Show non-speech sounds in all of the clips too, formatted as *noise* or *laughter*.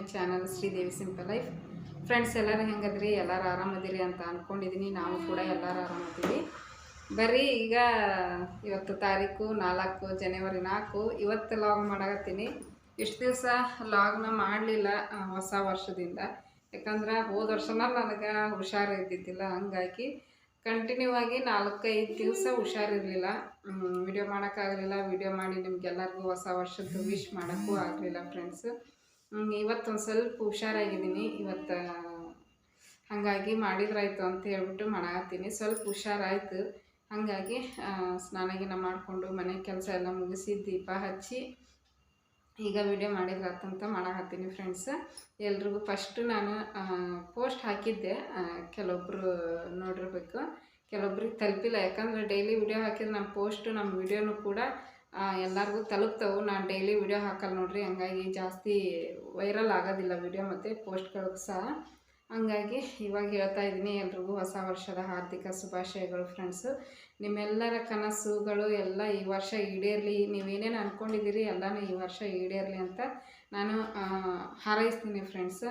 My channel Sridevi simple life. Friends ಎಲ್ಲರೂ ಹೆಂಗದ್ರಿ? ಎಲ್ಲರೂ ಆರಾಮದಿರಿ ಅಂತ ಅಂದ್ಕೊಂಡಿದ್ದೀನಿ ನಾವು ಕೂಡ ಎಲ್ಲರೂ ಆರಾಮದೀವಿ. ಬರ್ರಿ, ಈಗ ಇವತ್ತು ತಾರೀಕು ನಾಲ್ಕು ಜನವರಿ ನಾಲ್ಕು. ಇವತ್ತು ಲಾಗ್ ಮಾಡಕತ್ತೀನಿ. ಇಷ್ಟು ದಿವಸ ಲಾಗ್ನ ಮಾಡಲಿಲ್ಲ ಹೊಸ ವರ್ಷದಿಂದ. ಯಾಕಂದ್ರೆ ಹೋದ ವರ್ಷನ ನನಗೆ ಹುಷಾರು ಇದ್ದಿದ್ದಿಲ್ಲ. ಹಂಗಾಗಿ ಕಂಟಿನ್ಯೂ ಆಗಿ ನಾಲ್ಕೈದು ದಿವಸ ಹುಷಾರಿರಲಿಲ್ಲ ವಿಡಿಯೋ ಮಾಡೋಕ್ಕಾಗಲಿಲ್ಲ ವಿಡಿಯೋ ಮಾಡಿ ನಿಮ್ಗೆಲ್ಲರಿಗೂ ಹೊಸ ವರ್ಷದ್ದು ವಿಶ್ ಮಾಡೋಕ್ಕೂ ಆಗಲಿಲ್ಲ ಫ್ರೆಂಡ್ಸ್ ಇವತ್ತೊಂದು ಸ್ವಲ್ಪ ಹುಷಾರಾಗಿದ್ದೀನಿ. ಇವತ್ತು ಹಾಗಾಗಿ ಮಾಡಿದ್ರಾಯ್ತು ಅಂತ ಹೇಳ್ಬಿಟ್ಟು ಮಾಡಾಕತ್ತೀನಿ. ಸ್ವಲ್ಪ ಹುಷಾರಾಯಿತು. ಹಾಗಾಗಿ ಸ್ನಾನ ಗೀನ ಮಾಡಿಕೊಂಡು ಮನೆ ಕೆಲಸ ಎಲ್ಲ ಮುಗಿಸಿ ದೀಪ ಹಚ್ಚಿ ಈಗ ವಿಡಿಯೋ ಮಾಡಿದ್ರಾತಂತ ಮಾಡಾಕತ್ತೀನಿ ಫ್ರೆಂಡ್ಸ್ ಎಲ್ರಿಗೂ ಫಸ್ಟು ನಾನು ಪೋಸ್ಟ್ ಹಾಕಿದ್ದೆ. ಕೆಲವೊಬ್ಬರು ನೋಡಿರ್ಬೇಕು. ಕೆಲವೊಬ್ರಿಗೆ ತಲುಪಿಲ್ಲ. ಯಾಕಂದ್ರೆ ಡೈಲಿ ವಿಡಿಯೋ ಹಾಕಿದ್ರೆ ನಮ್ಮ ಪೋಸ್ಟು ನಮ್ಮ ವಿಡಿಯೋನು ಕೂಡ ಎಲ್ಲರಿಗೂ ತಲುಪ್ತವೆ. ನಾನು ಡೈಲಿ ವಿಡಿಯೋ ಹಾಕಲ್ಲ ನೋಡಿರಿ, ಹಂಗಾಗಿ ಜಾಸ್ತಿ ವೈರಲ್ ಆಗೋದಿಲ್ಲ ವಿಡಿಯೋ ಮತ್ತು ಪೋಸ್ಟ್ಗಳು ಸಹ ಹಂಗಾಗಿ ಇವಾಗ ಹೇಳ್ತಾ ಇದ್ದೀನಿ ಎಲ್ರಿಗೂ ಹೊಸ ವರ್ಷದ ಹಾರ್ದಿಕ ಶುಭಾಶಯಗಳು ಫ್ರೆಂಡ್ಸು ನಿಮ್ಮೆಲ್ಲರ ಕನಸುಗಳು ಎಲ್ಲ ಈ ವರ್ಷ ಈಡೇರಲಿ. ನೀವೇನೇನು ಅಂದ್ಕೊಂಡಿದ್ದೀರಿ ಎಲ್ಲನೂ ಈ ವರ್ಷ ಈಡೇರಲಿ ಅಂತ ನಾನು ಹಾರೈಸ್ತೀನಿ ಫ್ರೆಂಡ್ಸ್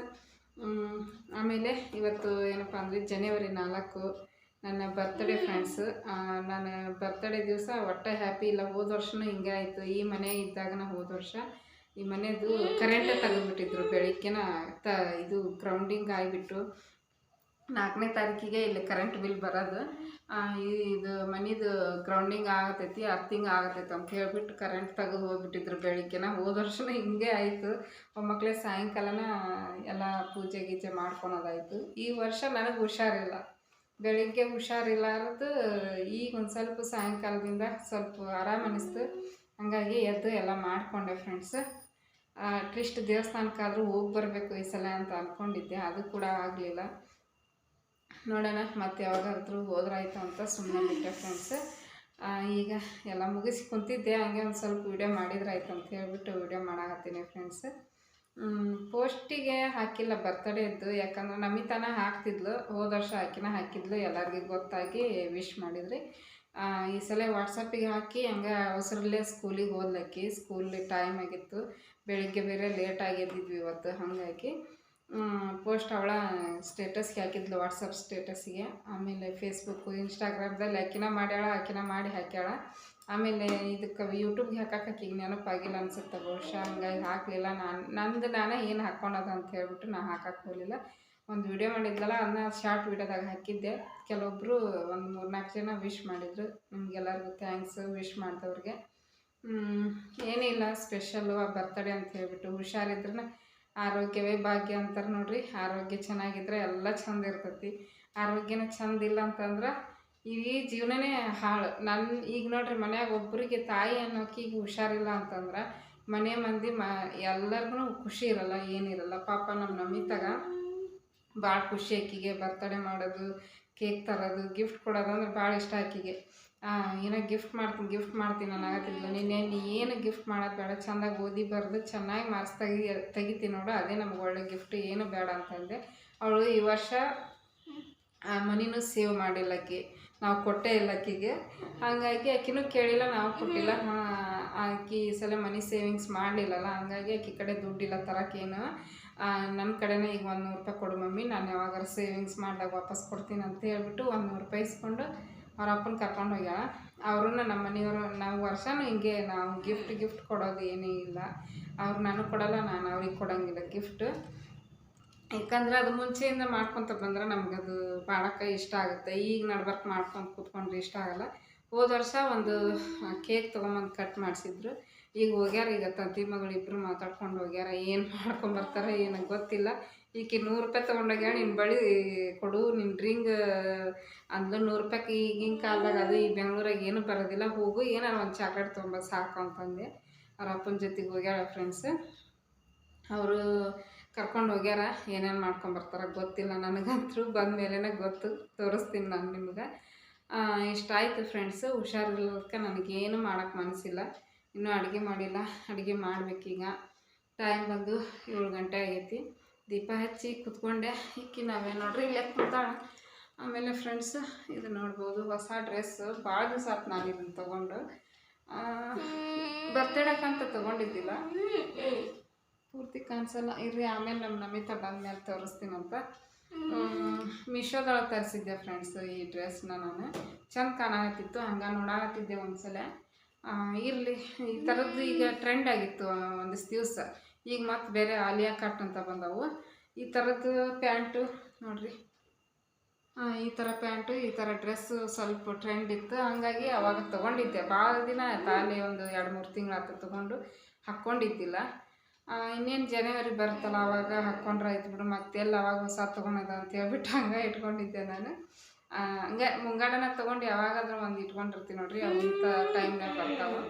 ಆಮೇಲೆ ಇವತ್ತು ಏನಪ್ಪ ಅಂದರೆ ಜನವರಿ ನಾಲ್ಕು ನನ್ನ ಬರ್ತ್ಡೇ ಫ್ರೆಂಡ್ಸ್ ನಾನು ಬರ್ತ್ಡೇ ದಿವಸ ಒಟ್ಟೆ ಹ್ಯಾಪಿ ಇಲ್ಲ. ಹೋದ ವರ್ಷನೂ ಹಿಂಗೆ ಆಯಿತು. ಈ ಮನೆ ಇದ್ದಾಗನ ಹೋದ ವರ್ಷ ಈ ಮನೆಯದು ಕರೆಂಟೇ ತೆಗೆದುಬಿಟ್ಟಿದ್ರು ಬೆಳಿಗ್ಗೆನ. ತ, ಇದು ಗ್ರೌಂಡಿಂಗ್ ಆಗಿಬಿಟ್ಟು ನಾಲ್ಕನೇ ತಾರೀಕಿಗೆ ಇಲ್ಲಿ ಕರೆಂಟ್ ಬಿಲ್ ಬರೋದು. ಇದು ಮನಿದು ಗ್ರೌಂಡಿಂಗ್ ಆಗತೈತಿ ಅರ್ಥಿಂಗ್ ಆಗತೈತಿ ಅಂತ ಹೇಳ್ಬಿಟ್ಟು ಕರೆಂಟ್ ತೆಗೆದು ಹೋಗ್ಬಿಟ್ಟಿದ್ರು ಬೆಳಿಗ್ಗೆನ. ಹೋದ ವರ್ಷನೂ ಹಿಂಗೆ ಆಯಿತು. ಒಮ್ಮಕ್ಕಳೇ ಸಾಯಂಕಾಲನ ಎಲ್ಲ ಪೂಜೆ ಗೀಜೆ ಮಾಡ್ಕೊಳೋದಾಯಿತು. ಈ ವರ್ಷ ನನಗೆ ಹುಷಾರಿಲ್ಲ. ಬೆಳಿಗ್ಗೆ ಹುಷಾರಿಲ್ಲಾರದು, ಈಗ ಒಂದು ಸ್ವಲ್ಪ ಸಾಯಂಕಾಲದಿಂದ ಸ್ವಲ್ಪ ಆರಾಮ ಅನಿಸ್ತು. ಹಂಗಾಗಿ ಎದ್ದು ಎಲ್ಲ ಮಾಡಿಕೊಂಡೆ ಫ್ರೆಂಡ್ಸ್ ಅಟ್ಲೀಸ್ಟ್ ದೇವಸ್ಥಾನಕ್ಕಾದರೂ ಹೋಗಿ ಬರಬೇಕು ಈ ಸಲ ಅಂತ ಅಂದ್ಕೊಂಡಿದ್ದೆ ಅದು ಕೂಡ ಆಗಲಿಲ್ಲ. ನೋಡೋಣ, ಮತ್ತೆ ಯಾವಾಗಾದ್ರೂ ಹೋದ್ರಾಯ್ತು ಅಂತ ಸುಮ್ಮನೆ ಬಿಟ್ಟೆ ಫ್ರೆಂಡ್ಸ್ ಈಗ ಎಲ್ಲ ಮುಗಿಸಿ ಕುಂತಿದ್ದೆ, ಹಂಗೆ ಒಂದು ಸ್ವಲ್ಪ ವೀಡಿಯೋ ಮಾಡಿದ್ರಾಯ್ತು ಅಂತ ಹೇಳ್ಬಿಟ್ಟು ವೀಡಿಯೋ ಮಾಡಾಕತ್ತೀನಿ ಫ್ರೆಂಡ್ಸ್ ಪೋಸ್ಟಿಗೆ ಹಾಕಿಲ್ಲ ಬರ್ತಡೇ ಇದ್ದು ಯಾಕಂದ್ರೆ ನಮಿತಾನ ಹಾಕ್ತಿದ್ಲು. ಹೋದ ವರ್ಷ ಹಾಕಿನ ಹಾಕಿದ್ಲು. ಎಲ್ಲರಿಗೂ ಗೊತ್ತಾಗಿ ವಿಶ್ ಮಾಡಿದ್ರಿ. ಈ ಸಲ ವಾಟ್ಸಪ್ಪಿಗೆ ಹಾಕಿ ಹಂಗೆ ಅವಸರಲ್ಲೇ ಸ್ಕೂಲಿಗೆ ಹೋದ್ಲಕ್ಕಿ ಸ್ಕೂಲ್ ಟೈಮ್ ಆಗಿತ್ತು. ಬೆಳಿಗ್ಗೆ ಬೇರೆ ಲೇಟ್ ಆಗಿದ್ದಿದ್ವಿ ಇವತ್ತು. ಹಾಗಾಗಿ ಪೋಸ್ಟ್ ಅವಳ ಸ್ಟೇಟಸ್ಗೆ ಹಾಕಿದ್ಲು ವಾಟ್ಸಪ್ ಸ್ಟೇಟಸ್ಗೆ ಆಮೇಲೆ ಫೇಸ್ಬುಕ್ಕು ಇನ್ಸ್ಟಾಗ್ರಾಮ್ದಲ್ಲಿ ಆಕಿನ ಮಾಡ್ಯಾಳ, ಆಕಿನ ಮಾಡಿ ಹಾಕ್ಯಾಳ. ಆಮೇಲೆ ಇದಕ್ಕೆ ಯೂಟ್ಯೂಬ್ಗೆ ಹಾಕಕ್ಕೆ ಈಗ ನೆನಪಾಗಿಲ್ಲ ಅನ್ಸುತ್ತೆ ಬಹುಶಃ. ಹಂಗಾಗಿ ಹಾಕಲಿಲ್ಲ. ನಾನು, ನಂದು ನಾನೇ ಏನು ಹಾಕ್ಕೊಳೋದು ಅಂತ ಹೇಳ್ಬಿಟ್ಟು ನಾನು ಹಾಕಕ್ಕೆ ಹೋಗಲಿಲ್ಲ. ಒಂದು ವಿಡಿಯೋ ಮಾಡಿದ್ಲಲ್ಲ ಅದನ್ನ ಶಾರ್ಟ್ ವಿಡಿಯೋದಾಗ ಹಾಕಿದ್ದೆ. ಕೆಲವೊಬ್ಬರು ಒಂದು ಮೂರು ನಾಲ್ಕು ಜನ ವಿಶ್ ಮಾಡಿದರು. ನಿಮ್ಗೆಲ್ಲರಿಗೂ ಥ್ಯಾಂಕ್ಸ್ ವಿಶ್ ಮಾಡಿದವ್ರಿಗೆ. ಏನಿಲ್ಲ ಸ್ಪೆಷಲ್ಲು ಆ ಬರ್ತಡೇ ಅಂತ ಹೇಳ್ಬಿಟ್ಟು ಹುಷಾರಿದ್ರೆ ಆರೋಗ್ಯವೇ ಭಾಗ್ಯ ಅಂತಾರೆ ನೋಡ್ರಿ. ಆರೋಗ್ಯ ಚೆನ್ನಾಗಿದ್ರೆ ಎಲ್ಲ ಚಂದ ಇರ್ತೈತಿ. ಆರೋಗ್ಯನ ಚಂದ ಇಲ್ಲ ಅಂತಂದ್ರೆ ಈ ಜೀವನನೇ ಹಾಳು. ನನ್ನ ಈಗ ನೋಡ್ರಿ ಮನ್ಯಾಗ ಒಬ್ಬರಿಗೆ ತಾಯಿ ಅನ್ನೋಕಿಗೆ ಹುಷಾರಿಲ್ಲ ಅಂತಂದ್ರೆ ಮನೆ ಮಂದಿ ಮ ಎಲ್ಲರಿಗೂ ಖುಷಿ ಇರಲ್ಲ, ಏನಿರಲ್ಲ. ಪಾಪ ನಮ್ಮ ನಮಿತಾಗ ಭಾಳ ಖುಷಿ ಆಕಿಗೆ ಬರ್ತಡೇ ಮಾಡೋದು ಕೇಕ್ ತರೋದು ಗಿಫ್ಟ್ ಕೊಡೋದು ಅಂದ್ರೆ ಭಾಳ ಇಷ್ಟ ಆಕಿಗೆ. ಏನೋ ಗಿಫ್ಟ್ ಮಾಡ್ತೀನಿ ಗಿಫ್ಟ್ ಮಾಡ್ತೀನಿ ನಾನು ನಿನ್ನೆ ನೀನು ಏನು ಗಿಫ್ಟ್ ಮಾಡೋದು ಬೇಡ. ಚೆಂದಾಗಿ ಓದಿ ಬರೆದು ಚೆನ್ನಾಗಿ ಮಾರ್ಕ್ಸ್ ತೆಗಿ, ತೆಗಿತೀನಿ ನೋಡು. ಅದೇ ನಮ್ಗೆ ಒಳ್ಳೆ ಗಿಫ್ಟ್ ಏನು ಬೇಡ ಅಂತಂದೆ ಅವಳು ಈ ವರ್ಷ ಆ ಮನಿನೂ ಸೇವ್ ಮಾಡಿಲ್ಲಕ್ಕೆ ನಾವು ಕೊಟ್ಟೆ ಇಲ್ಲ ಆಕಿಗೆ ಹಾಗಾಗಿ ಆಕಿನೂ ಕೇಳಿಲ್ಲ, ನಾವು ಕೊಟ್ಟಿಲ್ಲ. ಆಕಿ ಈ ಸಲ ಮನಿ ಸೇವಿಂಗ್ಸ್ ಮಾಡಲಿಲ್ಲಲ್ಲ, ಹಂಗಾಗಿ ಆಕಿ ಕಡೆ ದುಡ್ಡಿಲ್ಲ ತರಕೇನು ನನ್ನ ಕಡೆನೇ ಈಗ ಒಂದು ನೂರು ರೂಪಾಯಿ ಕೊಡು ಮಮ್ಮಿ, ನಾನು ಯಾವಾಗಾರ ಸೇವಿಂಗ್ಸ್ ಮಾಡಿದಾಗ ವಾಪಸ್ ಕೊಡ್ತೀನಿ ಅಂತ ಹೇಳ್ಬಿಟ್ಟು ಒಂದು ನೂರು ರೂಪಾಯಿ ಇಸ್ಕೊಂಡು ಅವ್ರ ಅಪ್ಪನ ಕರ್ಕೊಂಡು ಹೋಗ್ಯಾಳ. ಅವ್ರನ್ನ ನಮ್ಮ ಮನೆಯವರು, ನಾವು ವರ್ಷನೂ ಹಿಂಗೆ ನಾವು ಗಿಫ್ಟ್ ಗಿಫ್ಟ್ ಕೊಡೋದು ಏನೇ ಇಲ್ಲ. ಅವ್ರು ನಾನು ಕೊಡಲ್ಲ, ನಾನು ಅವ್ರಿಗೆ ಕೊಡೋಂಗಿಲ್ಲ ಗಿಫ್ಟ್ ಯಾಕಂದ್ರೆ ಅದು ಮುಂಚೆಯಿಂದ ಮಾಡ್ಕೊತ ಬಂದ್ರೆ ನಮಗದು ಮಾಡೋಕ್ಕೆ ಇಷ್ಟ ಆಗುತ್ತೆ. ಈಗ ನಡ್ಬರ್ಕ್ ಮಾಡ್ಕೊಂಡು ಕೂತ್ಕೊಂಡ್ರೆ ಇಷ್ಟ ಆಗಲ್ಲ. ಹೋದ ವರ್ಷ ಒಂದು ಕೇಕ್ ತೊಗೊಂಬಂದು ಕಟ್ ಮಾಡಿಸಿದ್ರು. ಈಗ ಹೋಗ್ಯಾರ, ಈಗ ತಂತಿ ಮಗಳು ಇಬ್ಬರು ಮಾತಾಡ್ಕೊಂಡು ಹೋಗ್ಯಾರ. ಏನು ಮಾಡ್ಕೊಂಬರ್ತಾರೆ ಏನಕ್ಕೆ ಗೊತ್ತಿಲ್ಲ. ಈಕೆ ನೂರು ರೂಪಾಯಿ ತೊಗೊಂಡೋಗ್ಯಾಳ ನಿನ್ನ ಬಳಿ ಕೊಡು ನಿನ್ನ ರಿಂಗ್ ಅಂದ್ಲು ನೂರು ರೂಪಾಯಿ ಈಗಿನ ಕಾಲದಾಗ ಅದು ಈ ಬೆಂಗಳೂರಾಗ ಏನು ಬರೋದಿಲ್ಲ. ಹೋಗು, ಏನಾರ ಒಂದು ಚಾಕ್ಲೇಟ್ ತೊಗೊಂಬ ಸಾಕು ಅಂತಂದೆ. ಅವ್ರ ಅಪ್ಪನ ಜೊತೆಗೆ ಹೋಗ್ಯಾಳ ಫ್ರೆಂಡ್ಸ್ ಅವರು ಕರ್ಕೊಂಡು ಹೋಗ್ಯಾರ ಏನೇನು ಮಾಡ್ಕೊಂಬರ್ತಾರ ಗೊತ್ತಿಲ್ಲ ನನಗಂತೂ ಬಂದ ಮೇಲೇ ಗೊತ್ತು ತೋರಿಸ್ತೀನಿ ನಾನು ನಿಮ್ಗೆ. ಇಷ್ಟ ಆಯಿತು ಫ್ರೆಂಡ್ಸು ಹುಷಾರಿಲ್ಲದಕ್ಕೆ ನನಗೇನು ಮಾಡೋಕ್ಕೆ ಮನಸ್ಸಿಲ್ಲ ಇನ್ನೂ ಅಡುಗೆ ಮಾಡಿಲ್ಲ ಅಡುಗೆ ಮಾಡಬೇಕೀಗ. ಟೈಮ್ ಬಂದು ಏಳು ಗಂಟೆ ಆಗೈತಿ. ದೀಪ ಹಚ್ಚಿ ಕುತ್ಕೊಂಡೆ ಇಕ್ಕಿ ನಾವೇ ನೋಡ್ರಿ ಇಲ್ಲೇ ಕೂತಾಳೆ. ಆಮೇಲೆ ಫ್ರೆಂಡ್ಸ್ ಇದು ನೋಡ್ಬೋದು ಹೊಸ ಡ್ರೆಸ್ ಭಾಳ ದಿವಸ ಆಯ್ತು ನಾನು ಇದನ್ನು ತೊಗೊಂಡು. ಬರ್ತಡಕ್ಕಂತ ತೊಗೊಂಡಿದ್ದಿಲ್ಲ. ಪೂರ್ತಿ ಕಾಣಿಸಲ್ಲ. ಇರ್ರಿ ಆಮೇಲೆ ನಮ್ಮ ನಮಿತಾ ತೋರಿಸ್ತೀನಿ ತೋರಿಸ್ತೀನಂತ. ಮಿಶೋದೊಳಗೆ ತರಿಸಿದ್ದೆ ಫ್ರೆಂಡ್ಸ್ ಈ ಡ್ರೆಸ್ನ ನಾನು. ಚೆಂದ ಕಾಣಕತ್ತಿತ್ತು ಹಂಗೆ ನೋಡಾಕತ್ತಿದ್ದೆ ಒಂದ್ಸಲ. ಇರಲಿ ಈ ಥರದ್ದು ಈಗ ಟ್ರೆಂಡ್ ಆಗಿತ್ತು ಒಂದಿಷ್ಟು ದಿವಸ. ಈಗ ಮತ್ತೆ ಬೇರೆ ಆಲಿಯಾ ಕಟ್ ಅಂತ ಬಂದವು. ಈ ಥರದ್ದು ಪ್ಯಾಂಟು ನೋಡ್ರಿ. ಈ ಥರ ಪ್ಯಾಂಟು ಈ ಥರ ಡ್ರೆಸ್ಸು ಸ್ವಲ್ಪ ಟ್ರೆಂಡ್ ಇತ್ತು. ಹಂಗಾಗಿ ಅವಾಗ ತೊಗೊಂಡಿದ್ದೆ. ಭಾಳ ದಿನ ಆಯ್ತು ಅಲ್ಲಿ ಒಂದು ಎರಡು ಮೂರು ತಿಂಗಳಾಯ್ತು ತೊಗೊಂಡು. ಹಾಕ್ಕೊಂಡಿದ್ದಿಲ್ಲ ಇನ್ನೇನು ಜನವರಿ ಬರುತ್ತಲ್ಲ, ಅವಾಗ ಹಾಕ್ಕೊಂಡ್ರೆ ಆಯ್ತು ಬಿಡು ಮತ್ತೆಲ್ಲ ಅವಾಗ ಹೊಸ ತೊಗೊಳೋದು ಅಂತ ಹೇಳ್ಬಿಟ್ಟು ಹಂಗೆ ಇಟ್ಕೊಂಡಿದ್ದೆ ನಾನು. ಹಂಗೆ ಮುಂಗಾಡನ ತೊಗೊಂಡು ಯಾವಾಗಾದ್ರೂ ಒಂದು ಇಟ್ಕೊಂಡಿರ್ತೀನಿ ನೋಡ್ರಿ ಅವಂಥ ಟೈಮ್ನಾಗ ಬರ್ತಾವೆ.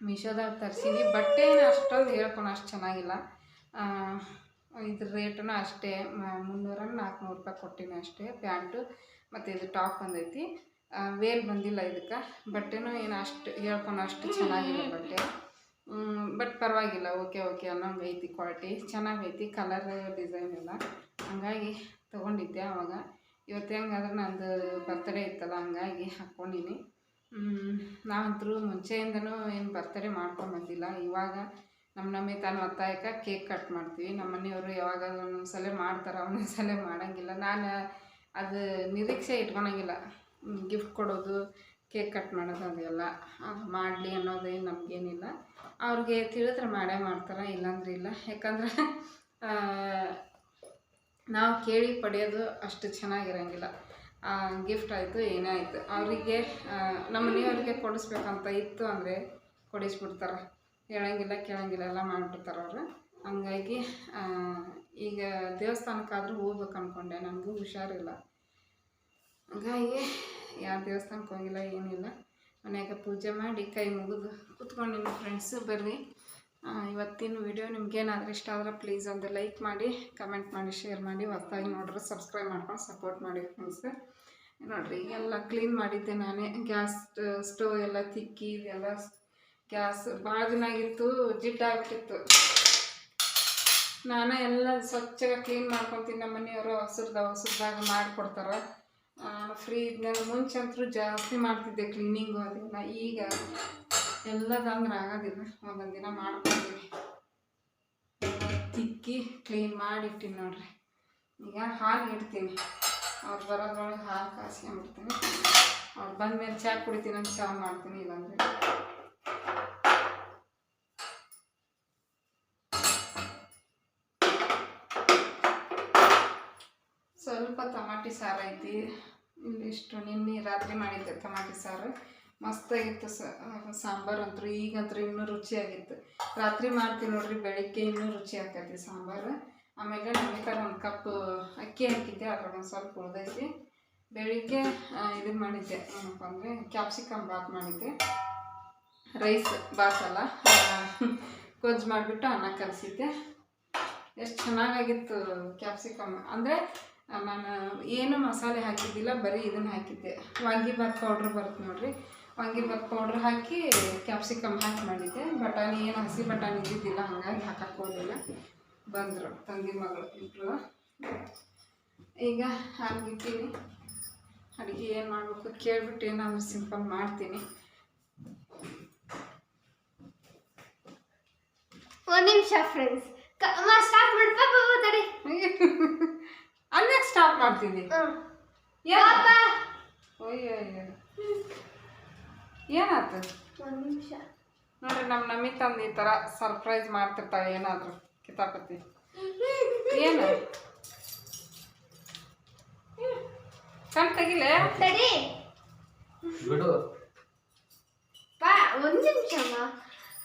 ಮೀಶೋದಾಗ ತರಿಸೀನಿ, ಬಟ್ಟೆ ಅಷ್ಟೊಂದು ಹೇಳ್ಕೊಳ ಅಷ್ಟು ಚೆನ್ನಾಗಿಲ್ಲ. ಇದ್ರ ರೇಟನ್ನು ಅಷ್ಟೇ ಮುನ್ನೂರ ನಾಲ್ಕುನೂರು ರೂಪಾಯಿ ಕೊಟ್ಟಿನಿ ಅಷ್ಟೇ, ಪ್ಯಾಂಟು, ಮತ್ತು ಇದು ಟಾಪ್ ಬಂದೈತಿ. ವೇಲ್ ಬಂದಿಲ್ಲ ಇದಕ್ಕೆ. ಬಟ್ಟೆನೂ ಏನು ಅಷ್ಟು ಹೇಳ್ಕೊಳ ಅಷ್ಟು ಚೆನ್ನಾಗಿಲ್ಲ ಬಟ್ಟೆ. ಬಟ್ ಪರವಾಗಿಲ್ಲ. ಓಕೆ ಓಕೆ ಅನ್ನೋಂಗೆ ಐತಿ ಕ್ವಾಲಿಟಿ ಚೆನ್ನಾಗೈತಿ ಕಲರ್ ಡಿಸೈನ್ ಎಲ್ಲ. ಹಂಗಾಗಿ ತೊಗೊಂಡಿದ್ದೆ ಆವಾಗ ಇವತ್ತು ಹೆಂಗಾದ್ರೆ ನಂದು ಬರ್ತಡೇ ಇತ್ತಲ್ಲ, ಹಂಗಾಗಿ ಹಾಕ್ಕೊಂಡಿನಿ. ನಾವಂತರೂ ಮುಂಚೆಯಿಂದನೂ ಏನು ಬರ್ತಡೇ ಮಾಡ್ಕೊಂಬಂದಿಲ್ಲ ಇವಾಗ ನಮ್ಮ ನಮ್ಮಿ ತಾನು ಒತ್ತಾಯಕ್ಕೆ ಕೇಕ್ ಕಟ್ ಮಾಡ್ತೀವಿ. ನಮ್ಮ ಮನೆಯವರು ಯಾವಾಗ ಒಂದೊಂದ್ಸಲ ಮಾಡ್ತಾರೆ, ಒಂದೊಂದ್ಸಲ ಮಾಡೋಂಗಿಲ್ಲ. ನಾನು ಅದು ನಿರೀಕ್ಷೆ ಇಟ್ಕೊಳಂಗಿಲ್ಲ. ಗಿಫ್ಟ್ ಕೊಡೋದು ಕೇಕ್ ಕಟ್ ಮಾಡೋದು ಅದೆಲ್ಲ ಮಾಡಲಿ ಅನ್ನೋದೇನು ನಮಗೇನಿಲ್ಲ. ಅವ್ರಿಗೆ ತಿಳಿದ್ರೆ ಮಾಡೇ ಮಾಡ್ತಾರೆ, ಇಲ್ಲಾಂದ್ರೆ ಇಲ್ಲ. ಯಾಕಂದ್ರೆ ನಾವು ಕೇಳಿ ಪಡೆಯೋದು ಅಷ್ಟು ಚೆನ್ನಾಗಿರಂಗಿಲ್ಲ. ಗಿಫ್ಟ್ ಆಯಿತು, ಏನೇ ಆಯಿತು. ಅವರಿಗೆ ನಮ್ಮ ಮನೆಯವ್ರಿಗೆ ಕೊಡಿಸ್ಬೇಕಂತ ಇತ್ತು ಅಂದರೆ ಕೊಡಿಸ್ಬಿಡ್ತಾರೆ. ಹೇಳಂಗಿಲ್ಲ, ಕೇಳಂಗಿಲ್ಲ, ಎಲ್ಲ ಮಾಡಿಬಿಡ್ತಾರೆ ಅವರು. ಹಂಗಾಗಿ ಈಗ ದೇವಸ್ಥಾನಕ್ಕಾದರೂ ಹೋಗ್ಬೇಕು ಅಂದ್ಕೊಂಡೆ ನನಗೂ ಹುಷಾರಿಲ್ಲ. ಹಂಗಾಗಿ ಯಾವ ದೇವಸ್ಥಾನಕ್ಕೆ ಹೋಗಿಲ್ಲ, ಏನಿಲ್ಲ. ಮನ್ಯಾಗ ಪೂಜೆ ಮಾಡಿ ಕೈ ಮುಗಿದು ಕೂತ್ಕೊಂಡಿನಿ ಫ್ರೆಂಡ್ಸು ಬರ್ರಿ. ಇವತ್ತಿನ ವಿಡಿಯೋ ನಿಮ್ಗೇನಾದರೂ ಇಷ್ಟ ಆದರೆ ಪ್ಲೀಸ್ ಒಂದು ಲೈಕ್ ಮಾಡಿ ಕಮೆಂಟ್ ಮಾಡಿ ಶೇರ್ ಮಾಡಿ, ಹೊಸ್ದಾಗಿ ನೋಡ್ರಿ ಸಬ್ಸ್ಕ್ರೈಬ್ ಮಾಡ್ಕೊಂಡು ಸಪೋರ್ಟ್ ಮಾಡಿ ಫ್ರೆಂಡ್ಸ್ ನೋಡಿರಿ ಎಲ್ಲ ಕ್ಲೀನ್ ಮಾಡಿದ್ದೆ ನಾನೇ. ಗ್ಯಾಸ್ ಸ್ಟೋವ್ ಎಲ್ಲ ತಿಕ್ಕಿ, ಇದೆಲ್ಲ ಗ್ಯಾಸ್ ಭಾಳ ದಿನ ಆಗಿತ್ತು ಜಿಡ್ಡಾಗ್ಬಿಟ್ಟಿತ್ತು ನಾನೇ ಎಲ್ಲ ಸ್ವಚ್ಛಗೆ ಕ್ಲೀನ್ ಮಾಡ್ಕೊತೀನಿ ನಮ್ಮ ಮನೆಯವರು ಹಸಿರ್ದ ಹಸಿರ್ದಾಗ ಮಾಡಿಕೊಡ್ತಾರೆ. ಫ್ರೀ ಇದ್ದಾಗ ಮುಂಚೆ ಅಂತೂ ಜಾಸ್ತಿ ಮಾಡ್ತಿದ್ದೆ ಕ್ಲೀನಿಂಗು ಅದೆಲ್ಲ ಈಗ ಎಲ್ಲದಂದ್ರೆ ಆಗೋದಿಲ್ಲ. ಒಂದೊಂದು ದಿನ ಮಾಡ್ಕೊತೀನಿ. ತಿಕ್ಕಿ ಕ್ಲೀನ್ ಮಾಡಿಟ್ಟಿನಿ ನೋಡ್ರಿ. ಈಗ ಹಾಲು ಇಡ್ತೀನಿ. ಅವ್ರು ಬರೋದ್ರೊಳಗೆ ಹಾಲು ಕಾಸ್ಕೊಂಬಿಡ್ತೀನಿ. ಅವ್ರು ಬಂದ್ಮೇಲೆ ಚಹಾ ಕುಡಿತೀನಿ ಅಂತ ಚಹಾ ಮಾಡ್ತೀನಿ ಇಲ್ಲಾಂದ್ರೆ. ಸ್ವಲ್ಪ ಟಮಾಟಿ ಸಾರು ಐತಿ. ಇಲ್ಲಿಷ್ಟು ನಿನ್ನೆ ರಾತ್ರಿ ಮಾಡಿದ್ದೆ ಟಮಾಟಿ ಸಾರು. ಮಸ್ತಾಗಿತ್ತು ಸಾಂಬಾರು ಅಂತೂ ಈಗಂತೂ ಇನ್ನೂ ರುಚಿಯಾಗಿತ್ತು. ರಾತ್ರಿ ಮಾಡ್ತೀವಿ ನೋಡ್ರಿ, ಬೆಳಿಗ್ಗೆ ಇನ್ನೂ ರುಚಿ ಆಕೈತಿ ಸಾಂಬಾರು. ಆಮೇಲೆ ನಮಿತಾಗ ಒಂದು ಕಪ್ ಅಕ್ಕಿ ಹಾಕಿದ್ದೆ ಅದ್ರಾಗ ಒಂದು ಸ್ವಲ್ಪ ಉಳಿದೈತಿ. ಬೆಳಿಗ್ಗೆ ಇದು ಮಾಡಿದ್ದೆ, ಏನಪ್ಪ ಅಂದರೆ ಕ್ಯಾಪ್ಸಿಕಮ್ ಬಾತ್ ಮಾಡಿದ್ದೆ. ರೈಸ್ ಬಾತ್ ಅಲ್ಲ ಗೊಜ್ಜು ಮಾಡಿಬಿಟ್ಟು ಅನ್ನ ಕಲಿಸಿದ್ದೆ. ಎಷ್ಟು ಚೆನ್ನಾಗಾಗಿತ್ತು ಕ್ಯಾಪ್ಸಿಕಮ್ ಅಂದರೆ ನಾನು ಏನು ಮಸಾಲೆ ಹಾಕಿದ್ದಿಲ್ಲ ಬರೀ ಇದನ್ನು ಹಾಕಿದ್ದೆ. ವಾಂಗಿಭಾತ್ ಪೌಡ್ರ್ ಬರುತ್ತೆ ನೋಡಿರಿ. ವಾಂಗಿಭಾತ್ ಪೌಡ್ರ್ ಹಾಕಿ ಕ್ಯಾಪ್ಸಿಕಮ್ ಹಾಕಿ ಮಾಡಿದ್ದೆ. ಬಟಾಣಿ ಏನು ಹಸಿ ಬಟಾಣಿ ಇದ್ದಿದ್ದಿಲ್ಲ ಹಾಗಾಗಿ ಹಾಕಕ್ಕೆ ಹೋಗಿಲ್ಲ ಬಂದರು ತಂಗಿ ಮಗಳು ಇಬ್ಬರು ಈಗ ಹಾಗಿದ್ದೀನಿ ಅಡುಗೆ ಏನು ಮಾಡಬೇಕು ಕೇಳ್ಬಿಟ್ಟು ಏನಾದರೂ ಸಿಂಪಲ್ ಮಾಡ್ತೀನಿ. ಒಂದು ನಿಮಿಷ ಫ್ರೆಂಡ್ಸ್ ಸ್ಟಾರ್ಟ್ ಮಾಡ್ಪಾ ಅಲ್ಲೇ ಸ್ಟಾಪ್ ಮಾಡ್ತೀನಿ. ಪಾಪ. ಅಯ್ಯೋ ಅಯ್ಯೋ ಏನಾಯ್ತು? ಒಂದ್ ನಿಮಿಷ. ನೋಡ್ರಿ ನಮ್ಮ ನಮಿಗೆ ತಂದು ಈ ಥರ ಸರ್ಪ್ರೈಸ್ ಮಾಡ್ತಿರ್ತಾಳೆ ಏನಾದರೂ ಕಿತಾಪತಿ. ಏನು? ಕಣ್ ತೆಗಿಲೆ ಸರಿ. ಬಿಡು. ಪಾ ಒಂದ್ ನಿಮಿಷ ಅಮ್ಮ.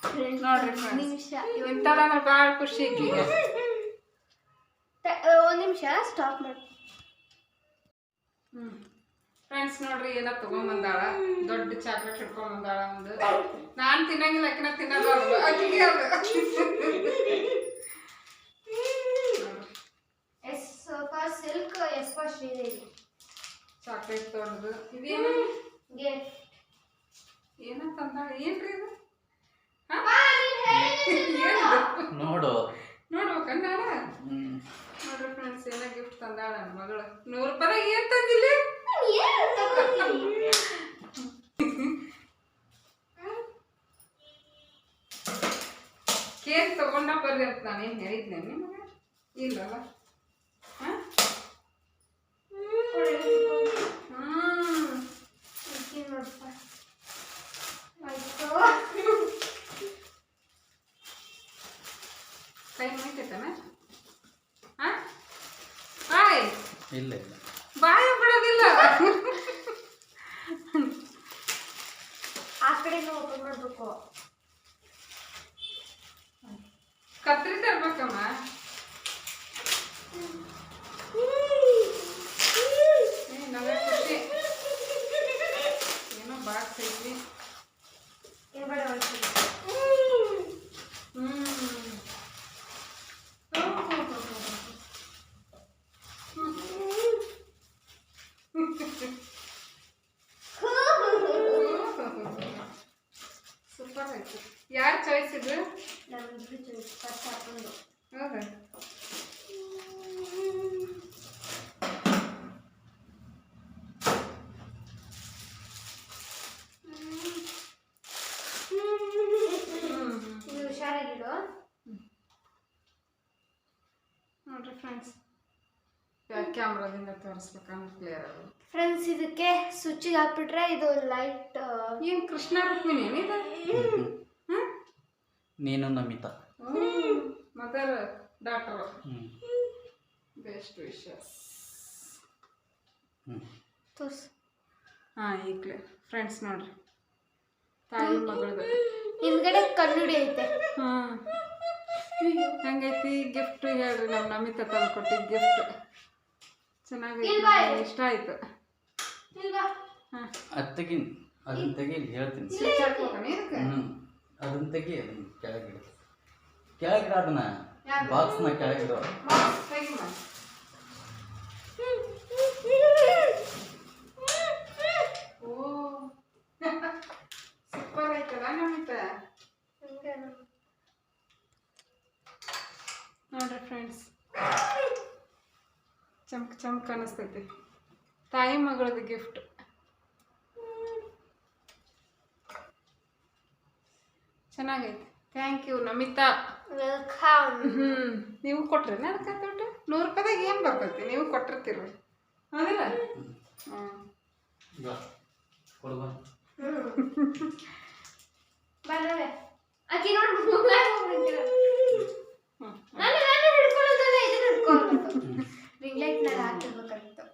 ಫ್ರೆಂಡ್ಸ್ ನೋಡ್ರಿ ಒಂದ್ friends. ನಿಮಿಷ. ಇಂಥಲ್ಲ ಅಂದ್ರೆ ಭಾಳ ಖುಷಿ ಈಕಿಗೆ ತ- *laughs* ನಿಮಿಷ ಸ್ಟಾಪ್ ಮಾಡಿ. ಹ್ಞೂ ಫ್ರೆಂಡ್ಸ್ ನೋಡ್ರಿ ಏನ ತಗೊಂಬಂದಾಳ. ದೊಡ್ಡ ಚಾಕ್ಲೇಟ್ ಹಿಡ್ಕೊಂಬಂದಾಳ ಒಂದು. ನಾನು ತಿನ್ನಂಗಿಲ್ಲ ಅಕ್ಕಿನ ತಿನ್ನೋದು ಅಕ್ಕಿಗೆ S for silk S for Sridevi. Chocolate ತೊಗೊಂಡು ಇದೇನು? ಗಿಫ್ಟ್ ಏನಂತಂದಾಳ ಏನ್ರಿ ಇದು? ನೋಡು. ನೋಡ್ಬೇಕಂದಾಳ ಹ್ಮ್. ನೋಡ್ರಿ ಫ್ರೆಂಡ್ಸ್ ಏನ ಗಿಫ್ಟ್ ತಂದಾಳ ನನ್ನ ಮಗಳು. ನೂರು ರೂಪಾಯಿ ಏನ್ ತಂದಿಲ್ಲ? ಕೇಕ್ ತಗೊಂಡ ಬರ್ರಿ ಅಂತ ನಾನೇನು ಹೇಳಿದ್ನೆ ನಿಮಗೆ? ಇಲ್ಲಲ್ಲ. ಕೈ ಮುಗಿತೈತನ? ಹಾಂ ಬಾಯ್. ಇಲ್ಲ ಇಲ್ಲ. ಬಾಯ ಬಿಡೋದಿಲ್ಲ. ಆ ಕಡೆನೂ ಓಪನ್ ಮಾಡ್ಬೇಕು. ಕತ್ರಿ ತರ್ಬೇಕಮ್ಮ. ಏ ನಮಗೆ ಖುಷಿ ಏನೋ ಬಾಕ್ಸ್ ಐತಿ ಏನ್ ಬೇಡ ಹೋಯ್ತು. ಹ್ಮ್ ಸೂಪರ್ ಐತಿ ಯಾರ ಚಾಯ್ಸ್ ಇದು ನಮ್ಮಿಬ್ರು choice first ಹಾಕೊಂಡು. ಹೌದಾ ಇದು ಹುಷಾರಾಗಿಡು ನೋಡ್ರಿ ಫ್ರೆಂಡ್ಸ್ ಕ್ಯಾಮ್ರಾದಿಂದ ತೋರಿಸ್ಬೇಕಂದ್ರೆ ಕ್ಲಿಯರ್ ಅದು ಫ್ರೆಂಡ್ಸ್ ಸ್ವಿಚ್ಗೆ ಹಾಕ್ಬಿಟ್ರೆ ಇದು ಲೈಟ್ ಏನು ಕೃಷ್ಣ ರುಕ್ಮಿಣಿ ಏನಿದೆ ನೀನು Namita. Mother doctor best wishes ತೋರ್ಸ್. ಹಾಂ ಈಗಲೇ. ಫ್ರೆಂಡ್ಸ್ ನೋಡ್ರಿ. ತಾಯಿ ಮಗಳದು ಹಿಂದ್ಗಡೆ ಕನ್ನಡಿ ಐತೆ. ಹಾಂ. ಹೆಂಗೈತಿ? ಗಿಫ್ಟ್ ಹೇಳ್ರಿ ನಮ್ಮ ನಮಿತಾ ತಂದು ಕೊಟ್ಟಿದ್ದು ಗಿಫ್ಟ್ ಚೆನ್ನಾಗಿ? ಇಷ್ಟ ಆಯ್ತು. ಇಲ್ವಾ? ಹಾಂ ಅದು ತೆಗಿ ಅದನ್ನ ತೆಗಿ ಹೇಳ್ತೀನಿ. ಹ್ಞೂ ಅದನ್ನ ತೆಗಿ ಅದನ್ನ ಕೆಳಗಿಡ ಕೆಳಗಿಡ ಅದನ್ನ? ಬಾಕ್ಸ್ನ ಕೆಳಗಿಡ ನೋಡ್ರಿ ಫ್ರೆಂಡ್ಸ್ ಚಮಕ್ ಚಮಕ್ ಅನ್ನಿಸ್ತೈತಿ ತಾಯಿ ಮಗಳದ gift ಚೆನ್ನಾಗೈತಿ. Thank you Namita. Welcome ಹ್ಞೂ ನೀವು ಕೊಟ್ರಿ ಅದಕ್ಕೆ ದುಡ್ಡು ನೂರು ರೂಪಾಯಿದಾಗ ಏನು ಬರ್ತೈತಿ? ನೀವು ಕೊಟ್ಟಿರ್ತೀರಿ. ಹೌದಿಲ್ಲ?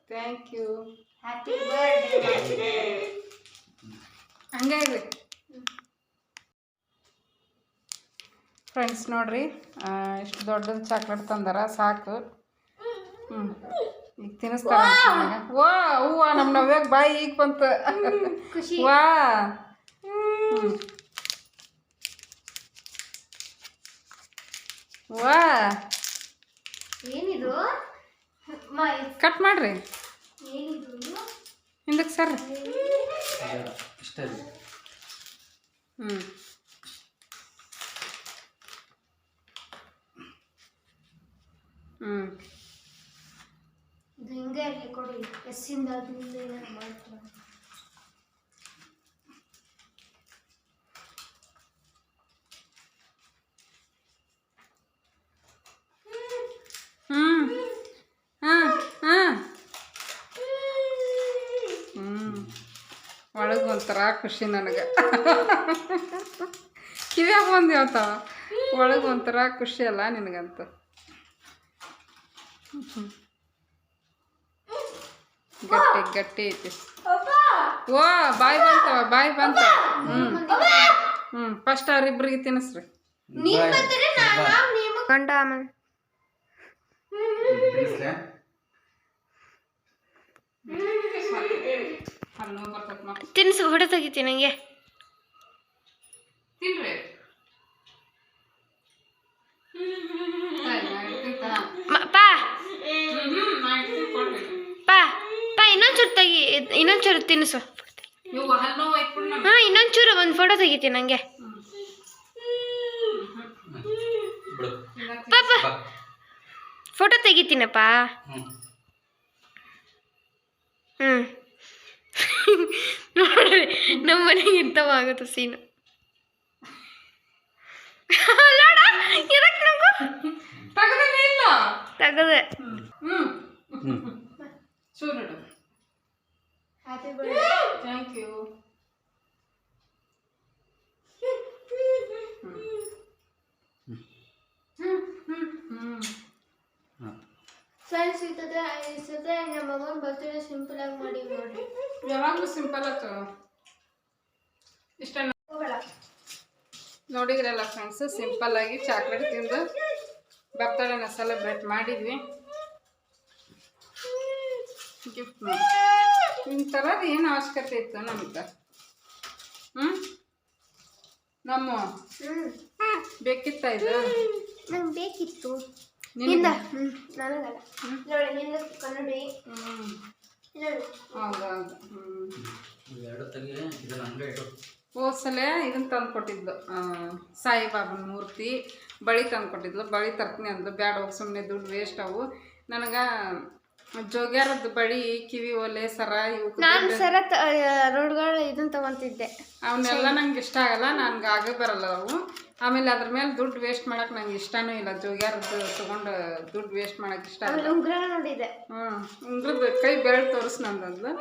ಥ್ಯಾಂಕ್ ಯು ಹ್ಯಾಪಿ ಬರ್ಡೇ ಹಂಗೆ ಇರ್ರಿ ಫ್ರೆಂಡ್ಸ್ ನೋಡ್ರಿ ಇಷ್ಟು ದೊಡ್ಡದು ಚಾಕ್ಲೇಟ್ ತಂದಾರ ಸಾಕು. ಹ್ಞೂ ಈಗ ತಿನ್ನಿಸ್ತಾರ ವಾ ಹೂವ ನಮ್ಮ ನವ್ಯಾಗ ಬಾಯಿ ಈಗ ಬಂತು. ಖುಷಿ. ವಾ. ಏನಿದು? ಮ ಕಟ್ ಮಾಡ್ರಿ. ಏನಿದು ಹಿಂದಕ್ಕೆ ಸರ್. ಹ್ಞೂ ಹ್ಞೂ ಇದು ಹಿಂಗೆ ಇರಲಿ ಕೊಡಿ. ಎಸ್ಸಿಂದ ಅದರಿಂದ ಏನಾರು ಮಾಡ್ತಾರೆ ಒಳಗೆ ಒಂಥರ ಖುಷಿ ನನಗೆ. ಕಿವ್ಯಾಗ ಬಂದು ಹೇಳ್ತಾವ? ಒಳಗೆ ಒಂಥರ ಖುಷಿ ಅಲ್ಲ ನಿನಗಂತ. ಗಟ್ಟಿ ಗಟ್ಟಿ ಐತಿ ಓ ಬಾಯ್ ಬಂತವ ಬಾಯ್ ಬಂತ ಹ್ಮ್ ಹ್ಞೂ ಫಸ್ಟ್ ಅವ್ರಿಬ್ರಿಗೆ ತಿನ್ನಿಸ್ರಿ ಗಂಡ ಆಮೇಲೆ ತಿನ್ಸು ಹೊಡೆ ತೆಗಿತಿ ಇನ್ನೊಂಚೂರು ತಿನ್ನಿಸು. ಹಾ ಇನ್ನೊಂಚೂರು ಒಂದು ಫೋಟೋ ತೆಗಿತೀನಿ ನಂಗೆ. ಪಾಪ. ಫೋಟೋ ತೆಗಿತೀನಪ್ಪ. ಹ್ಮ್. ನೋಡ್ರಿ ನಮ್ಮ ಮನೆಗೆ ಇಂಥವ ಆಗುತ್ತೆ scene. ತಗದೆ. Happy birthday thank you friends ಇರ್ತದೆ ಇರ್ತದೆ ನಮ್ಮ ಮಗನ ಬರ್ತ್ಡೇ ಸಿಂಪಲ್ ಆಗಿ ಮಾಡಿ ನೋಡಿ ಯಾವಾಗಲೂ ಸಿಂಪಲ್ ಆಯ್ತು ಇಷ್ಟ ನೋಡಿದ್ರಲ್ಲ ಫ್ರೆಂಡ್ಸ್ ಸಿಂಪಲ್ ಆಗಿ ಚಾಕ್ಲೇಟ್ ತಿಂದು ಬರ್ತಡೇನ ಸೆಲೆಬ್ರೇಟ್ ಮಾಡಿದ್ವಿ. ಗಿಫ್ಟ್ ಮಾಡಿ. ನಿನ್ನ ಥರದ್ದು ಏನು ಅವಶ್ಯಕತೆ ಇತ್ತು ನಮ್ಗೆ? ಹ್ಞೂ ನಮ್ಮ ಹ್ಮ್. ಬೇಕಿತ್ತ ಇದು? ನಂಗೆ ಬೇಕಿತ್ತು. ನನಗಲ್ಲ. ನೋಡಿ ಕನ್ನಡಿ. ಹೌದೌದು. ಹ್ಞೂ ಹೋದ ಸಲ ಇದನ್ನು ತಂದು ಕೊಟ್ಟಿದ್ಲು ಸಾಯಿಬಾಬನ ಮೂರ್ತಿ. ಬಳಿ ತಂದು ಕೊಟ್ಟಿದ್ಲು ಬಳಿ ತರ್ತೀನಿ ಅಂದ್ಲು. ಬ್ಯಾಡ ಹೋಗಿ ಸುಮ್ಮನೆ ದುಡ್ಡು ವೇಸ್ಟ್ ಅವು. ನನಗೆ ಜೋಗ್ಯಾರದ್ದು ಬಳಿ ಕಿವಿ ಒಲೆ ಸರ ಇವು ನಾನು ಸರ ರೋಡ್ಗಳು ಇದನ್ನ ತಗೊಂತಿದ್ದೆ. ಅವನ್ನೆಲ್ಲ ನಂಗೆ ಇಷ್ಟ ಆಗಲ್ಲ ನನ್ಗೆ ಆಗೇ ಬರಲ್ಲ ಅವು. ಆಮೇಲೆ ಅದ್ರ ಮೇಲೆ ದುಡ್ಡು ವೇಸ್ಟ್ ಮಾಡಕ್ಕೆ ನಂಗೆ ಇಷ್ಟನೂ ಇಲ್ಲ. ಜೋಗ್ಯಾರದ್ದು ತೊಗೊಂಡು ದುಡ್ಡು ವೇಸ್ಟ್ ಮಾಡಕ್ಕೆ ಇಷ್ಟ ಆಗಲ್ಲ. ಉಂಗ್ರ ನೋಡಿದೆ ಹ್ಞೂ ಉಂಗ್ರದ ಕೈ ಬೆರಳು ತೋರಿಸ್ ನಂದಂದ್ಲು.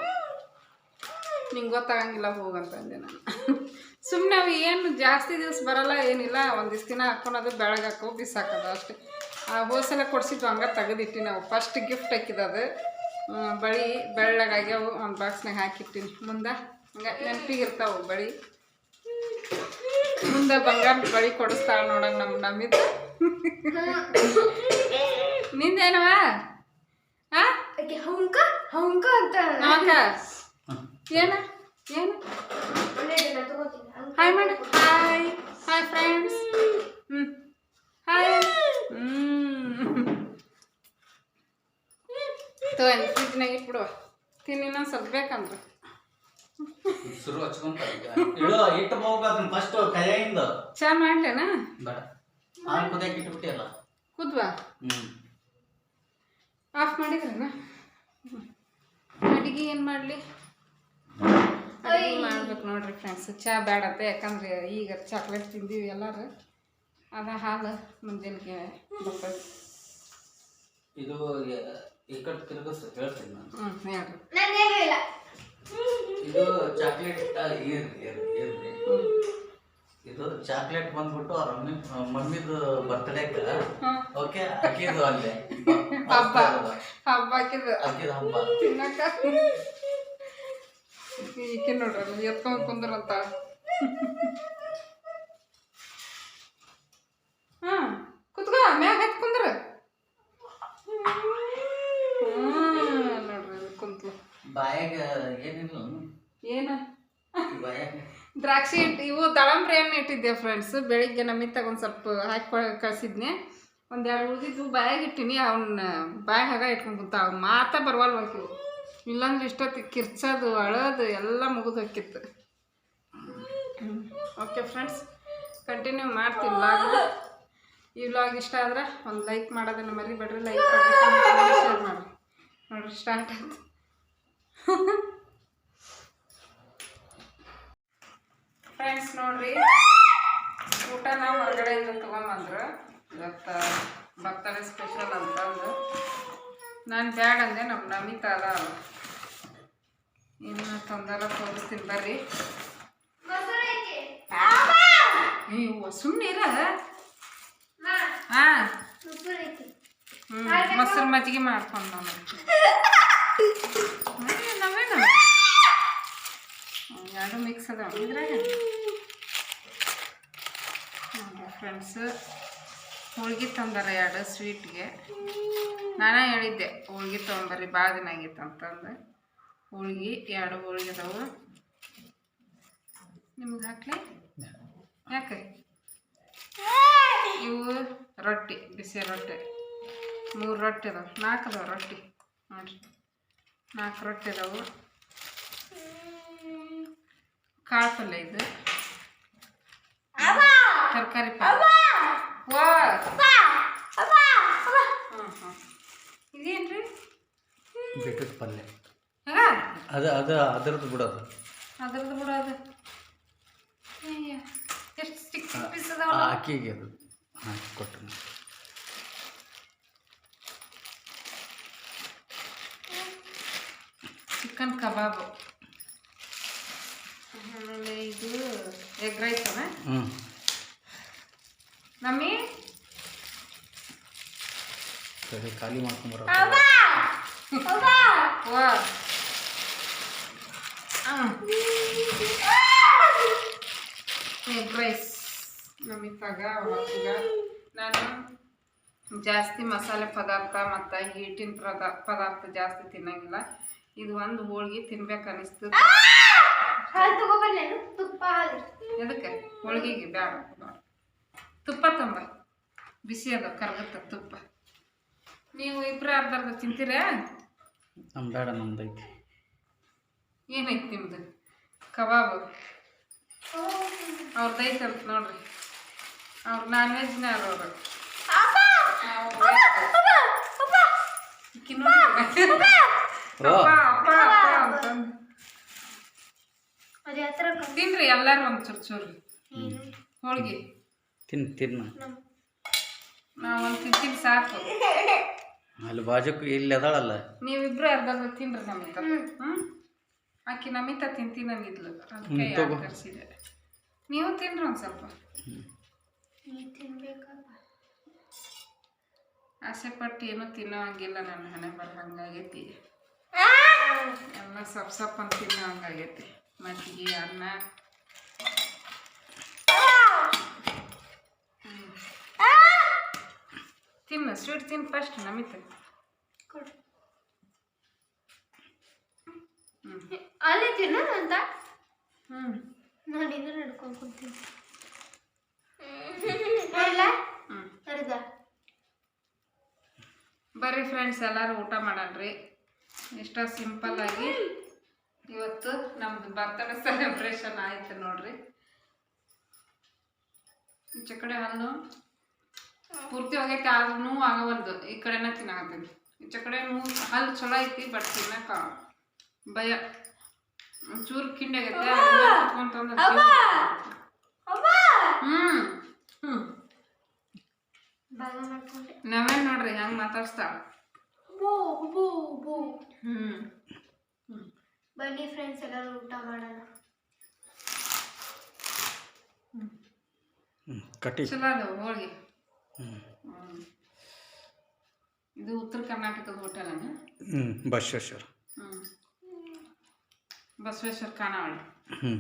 ನಿಂಗೆ ಗೊತ್ತಾಗಂಗಿಲ್ಲ ಹೋಗಂತಂದೆ ನಾನು. ಸುಮ್ಮನೆ ಅವು ಏನು ಜಾಸ್ತಿ ದಿವಸ ಬರಲ್ಲ ಏನಿಲ್ಲ. ಒಂದಿಷ್ಟು ದಿನ ಹಾಕ್ಕೊಳೋದು ಬೆಳಗ್ಗೆ ಹಾಕೋ ಬಿಸಾಕೋದು ಅಷ್ಟೇ. ಹೋಸಲ ಕೊಡಿಸಿದ್ವು ಹಂಗೆ ತೆಗೆದಿಟ್ಟಿನಿ ನಾವು. ಫಸ್ಟ್ ಗಿಫ್ಟ್ ಹಾಕಿದದು ಅದು. ಬಳಿ ಬೆಳ್ಳಗಾಗ್ಯಾವು ಒಂದು ಬಾಕ್ಸ್ನಾಗ ಹಾಕಿಟ್ಟಿನಿ. ಮುಂದೆ ಹಂಗೆ ನೆನಪಿಗಿರ್ತಾವೆ ಬಳಿ. ಮುಂದೆ ಬಂಗಾರ ಬಳಿ ಕೊಡಿಸ್ತಾಳೆ ನೋಡಂಗೆ ನಮ್ಮ ನಮ್ಮಿದ್ದು ನಿಂದೇನವ ಹಂಕ? ಹಂಕ ಅಂತ ಏನ? ಏನು. ಹಾಯ್ ಮಾಡಿ ಹಾಯ್ ಹಾಯ್ ಫ್ರೆಂಡ್ಸ್ ಹ್ಞೂ ಹಾಯ್ ಫ್ರಿಜ್ನಾಗ ಇಟ್ಬಿಡುವ ತಿನ್ನಿ ಇನ್ನೊಂದು ಸ್ವಲ್ಪ ಬೇಕಂದ್ರೆ. ಶುರು ಇಟ್ಟು ಫಸ್ಟ್ ಕೈಯಿಂದ. ಚಾ ಮಾಡ್ಲೇನಾ? ಬೇಡ. ಹಾಲು ಕುದಿಯಕ್ಕೆ ಇಟ್ಬಿಟ್ಟಿಯಲ್ಲ. ಕುದ್ವಾ? ಆಫ್ ಮಾಡಿದ್ರೇನ? ಅಡಿಗೆ ಏನು ಮಾಡಲಿ? ಮಾಡ್ಬೇಕು ನೋಡ್ರಿ ಫ್ರೆಂಡ್ಸ್ ಚಾ ಬೇಡತ್ತೆ ಯಾಕಂದ್ರೆ ಈಗ ಚಾಕ್ಲೇಟ್ ತಿಂದೀವಿ ಎಲ್ಲರೂ. ಅದ ಹಾಲು ಮುಂಜಾನೆ ಬರ್ತದೆ. ಇದು ಈ ಕಡೆ ತಿರುಗಿಸ್ ಹೇಳ್ತೀನಿ ನಾನು. ಹ್ಞೂ ಹೇಳ್ರಿ. ಇಲ್ಲ. ಇದು ಚಾಕ್ಲೇಟ್ ಇದು ಚಾಕ್ಲೇಟ್ ಬಂದ್ಬಿಟ್ಟು ಅವ್ರ ಮಮ್ಮಿ ಮಮ್ಮಿದು ಬರ್ತ್ಡೇಕ ಓಕೆ ಅಕ್ಕಿದು ಅಲ್ಲೇ. ಹಬ್ಬ. ಹಬ್ಬ ಹಾಕಿದ ಅಕ್ಕಿದ ಹಬ್ಬ. ತಿನ್ನಕ ಈಕೆ ನೋಡ್ರಿ ಅಲ್ಲಿ ಎತ್ಕೊಂಡ್ ಕುಂದ್ರಂತ ಹಾ ಕುತ್ಕೋ ಮ್ಯಾಗ ಹತ್ ಕುಂದ್ರ ಹ್ಮ್ ನೋಡ್ರಿ ಅಲ್ಲಿ ಕುಂತ್ಲು ಬಾಯಾಗ ಏನಿಲ್ಲ. ಏನ? ದ್ರಾಕ್ಷಿ ಇಟ್ಟು ಇವು ದಾಳಂಬ್ರಿ ಹಣ್ಣು ಇಟ್ಟಿದ್ದೆ ಫ್ರೆಂಡ್ಸ್ ಬೆಳಿಗ್ಗೆ ನಮ್ಮಿತ್ತಾಗ ಒಂದು ಸ್ವಲ್ಪ ಹಾಕಿ ಕಳಿಸಿದ್ನಿ. ಒಂದೆರಡು ಉಳಿದಿದ್ದು ಬಾಯಾಗ ಇಟ್ಟಿನಿ ಅವನ್ನ ಬಾಯಾಗ ಹಾಗ ಇಟ್ಕೊಂಡು ಕುಂತ ಅವ್ ಮಾತಾ ಬರವಲ್ಲ ಹೋಗಿ ಇಲ್ಲಾಂದ್ರೆ ಇಷ್ಟೊತ್ತಿಗೆ ಕಿರ್ಚೋದು ಅಳೋದು ಎಲ್ಲ ಮುಗಿದು ಹೋಗಿತ್ತು ಓಕೆ ಫ್ರೆಂಡ್ಸ್ ಕಂಟಿನ್ಯೂ ಮಾಡ್ತೀನಿ ವ್ಲಾಗ್ ಈ ವ್ಲಾಗ್ ಇಷ್ಟ ಆದ್ರೆ ಒಂದು ಲೈಕ್ ಮಾಡೋದನ್ನ ಮರಿಬೇಡ್ರಿ ಲೈಕ್ ಮಾಡಿ ಶೇರ್ ಮಾಡಿ. ನೋಡ್ರಿ ಸ್ಟಾರ್ಟ್ ಆಯ್ತು. *laughs* ಫ್ರೆಂಡ್ಸ್ ನೋಡ್ರಿ. ನಾವು ಹೊರಗಡೆಯಿಂದ ತೊಗೊಂಬಂದ್ರು. ಇವತ್ತ ಬರ್ತಡೇ ಸ್ಪೆಷಲ್ ಅಂತಂದು ನಾನು ಬ್ಯಾಡ ಅಂದೆ ನಮ್ಮ ನಮಿತಾ ಅದ ಇನ್ನು ತೊಂದರೆ ತೋರಿಸ್ತೀನಿ, ಬರ್ರಿ. ಸುಮ್ಮನೆ ಇರ. ಹಾಂ. ಮೊಸರು ಮಜ್ಜಿಗೆ ಮಾಡ್ಕೊಂಡು ನಾನು ನಾವೇನು? ಎರಡು ಮಿಕ್ಸ್ ಅದಾವ. ಇದ್ರಾಗ ಫ್ರೆಂಡ್ಸ್ ಹೋಳ್ಗೆ ತಂದಾರ ಎರಡು ಸ್ವೀಟ್ಗೆ ನಾನು ಹೇಳಿದ್ದೆ, ಹೋಳ್ಗೆ ತೊಗೊಂಬರ್ರಿ ಭಾಳ ದಿನ ಆಗಿತ್ತು ಹೋಳ್ಗೆ, ಎರಡು ಹೋಳ್ಗೆ ಅದಾವು. ನಿಮ್ಗೆ ಹಾಕ್ಲಿ? ಯಾಕೆ ಇವು ರೊಟ್ಟಿ, ಬಿಸಿ ರೊಟ್ಟಿ. ಮೂರು ರೊಟ್ಟಿ ಅದಾವೆ. ನಾಲ್ಕು ಅದಾವೆ ರೊಟ್ಟಿ. ನೋಡ್ರಿ. ನಾಲ್ಕು ರೊಟ್ಟಿ ಅದಾವು. ಕಾಳ್ಪಲ್ಯ ಇದು ತರಕಾರಿ ಪಲ್ಯ ವಾ ಇದೇನ್ರಿ ಬಿಟ್ಟದ ಪಲ್ಯ ಅದು ಅದು ಅದರದ್ದು ಬಿಡೋದು ಅದರದ್ದು ಬಿಡೋದು ಎಷ್ಟು ಚಿಕ್ಕ ಚಿಕ್ಕ ಪೀಸ್ ಅದಾವಲ್ಲ ಅಕ್ಕಿಗೆ ಅದು ಹಾಕಿ ಕೊಟ್ಟು ಚಿಕನ್ ಕಬಾಬು ಆಮೇಲೆ ಇದು ಎಗ್ ರೈಸ್ ಅವ? ಹ್ಞೂ ನಮ್ಮಿ ಸರಿ ಖಾಲಿ ಮಾಡ್ಕೊಂಬರ ಎಗ್ ರೈಸ್. ನಮಿತಾಗ ಅವತ್ತಿಗ ನಾನು ಜಾಸ್ತಿ ಮಸಾಲೆ ಪದಾರ್ಥ ಮತ್ತು ಹಿಟ್ಟಿನ ಪದ ಪದಾರ್ಥ ಜಾಸ್ತಿ ತಿನ್ನಂಗಿಲ್ಲ. ಇದು ಒಂದು ಹೋಳಿಗೆ ತಿನ್ಬೇಕು ಅನಿಸ್ತು. ಹಾಲು ತಗೋಬರ್ಲೇನು ತುಪ್ಪ ಹಾಲು ಎದಕ್ಕೆ ಹೋಳ್ಗೆಗೆ ಬೇಡ ಬೇಡ ತುಪ್ಪ ತಂಬ ಬಿಸಿ ಅದ ಕರ್ಗತ್ತ ತುಪ್ಪ ನೀವು ಇಬ್ಬರು ಅರ್ಧ ಅರ್ಧ ತಿಂತೀರಾ ನಮ್ಮ ಬೇಡ ನಮ್ದೈತಿ ಏನೈತಿ ನಿಮ್ದು ಕಬಾಬು ಅವ್ರದ್ದು ಐತೆ ಅಂತ ನೋಡ್ರಿ ಅವ್ರು ನಾನ್ ವೆಜ್ನ ಅಪ್ಪ, ಅಪ್ಪ, ಅಪ್ಪ ಅಂತಂದು. ತಿನ್ರಿ ಎಲ್ಲಾರು ಒಂದು ಚೂರು ಚೂರು. ಹೋಳ್ಗೆ. ತಿನ್ ತಿನ್ನು ನಾವು ಒಂದು ತಿಂತೀನಿ ಸಾಕು. ಅಲ್ಲಿ ಬಾಜುಕ್ ಇಲ್ಲಿ ಅದಾಳಲ್ಲ. ನೀವಿಬ್ರು ಅರ್ಧ ತಿನ್ರಿ ನಮಿತ ಆಕಿ ನಮಿತ ತಿಂತೀನಿ ಅಂದಿದ್ಲು ಕರ್ಸಿದೆ ನೀವು ತಿನ್ರಿ ಒಂದು ಸ್ವಲ್ಪ. ಆಸೆ ಪಟ್ಟು ಏನೂ ತಿನ್ನೋ ಹಂಗಿಲ್ಲ ನನ್ನ ಹಣೆ ಬರ ಹಂಗಾಗೈತಿ ಎಲ್ಲ ಸಪ್ ಸಪ್ ಅಂತ ತಿನ್ನೋ ಹಂಗಾಗೈತಿ. ಮಜ್ಜಿಗೆ ಅನ್ನ. ತಿನ್ನು ಸ್ವೀಟ್ ತಿನ್ನು ಫಸ್ಟ್ ನಮಿತ ಅಲ್ಲಿ ತಿನ್ನು ಅಂತ ಹ್ಞೂ ನಾನು ಇದು ನಡ್ಕೊಂಡು ಕುಂತೀನಿ ಬರ್ರಿ ಫ್ರೆಂಡ್ಸ್ ಎಲ್ಲರೂ ಊಟ ಮಾಡಲ್ರಿ ಇಷ್ಟ ಸಿಂಪಲ್ ಆಗಿ ಇವತ್ತು ನಮ್ದು ಬರ್ತಡೇ ಸೆಲೆಬ್ರೇಷನ್ ಆಯ್ತು ನೋಡ್ರಿ. ಈಚೆ ಕಡೆ ಹಲ್ಲು ಪೂರ್ತಿ ಹೋಗೈತೆ ಆದ್ರೂ ಆಗವಲ್ದು. ಈ ಕಡೆನ ತಿನ್ನಾಕತ್ತೀನಿ. ಈಚೆ ಕಡೆ ಹಲ್ಲು ಚಲೋ ಐತಿ ಬಟ್ ತಿನ್ನಕ ಭಯ. ಚೂರು ಕಿಂಡಿ ಆಗೈತೆ ಹ್ಮ್. ನಾವೇನ್ ನೋಡ್ರಿ ಹೆಂಗ್ ಮಾತಾಡ್ಸ್ತಾ? ಬೋ ಬೋ ಬೋ. ಹ್ಮ್. ಬನ್ನಿ ಫ್ರೆಂಡ್ಸ್ ಎಲ್ಲರೂ ಊಟ ಮಾಡೋಣ. ಹ್ಞೂ ಕಟ್ಟಿ. ಚಲೋ ಅದಾವ ಹೋಳಿಗೆ. ಹ್ಞೂ ಇದು ಉತ್ತರ ಕರ್ನಾಟಕದ ಹೋಟೆಲ್ ಹ್ಞೂ ಬಸವೇಶ್ವರ. ಹ್ಞೂ ಬಸವೇಶ್ವರ ಖಾನಾವಳಿ ಹ್ಞೂ